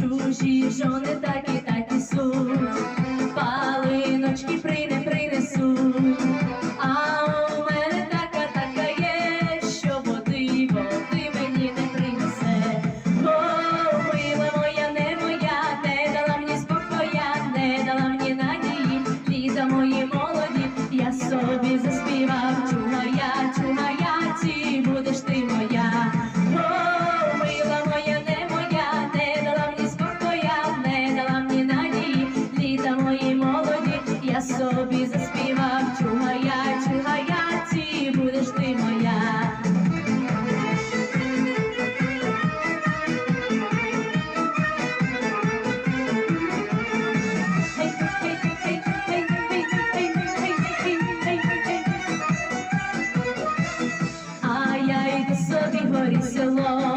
чужі жони так і так несуть, палиночки прине принесуть, а у мене така, така є, що води, води мені не принесе. О, мила моя, не моя, не дала мені спокоя, не дала мені надії, літа мої молоді, я собі заспіваю. я собі заспівав, чугая, чугая, ти будеш ти моя. А я йду собі горі село.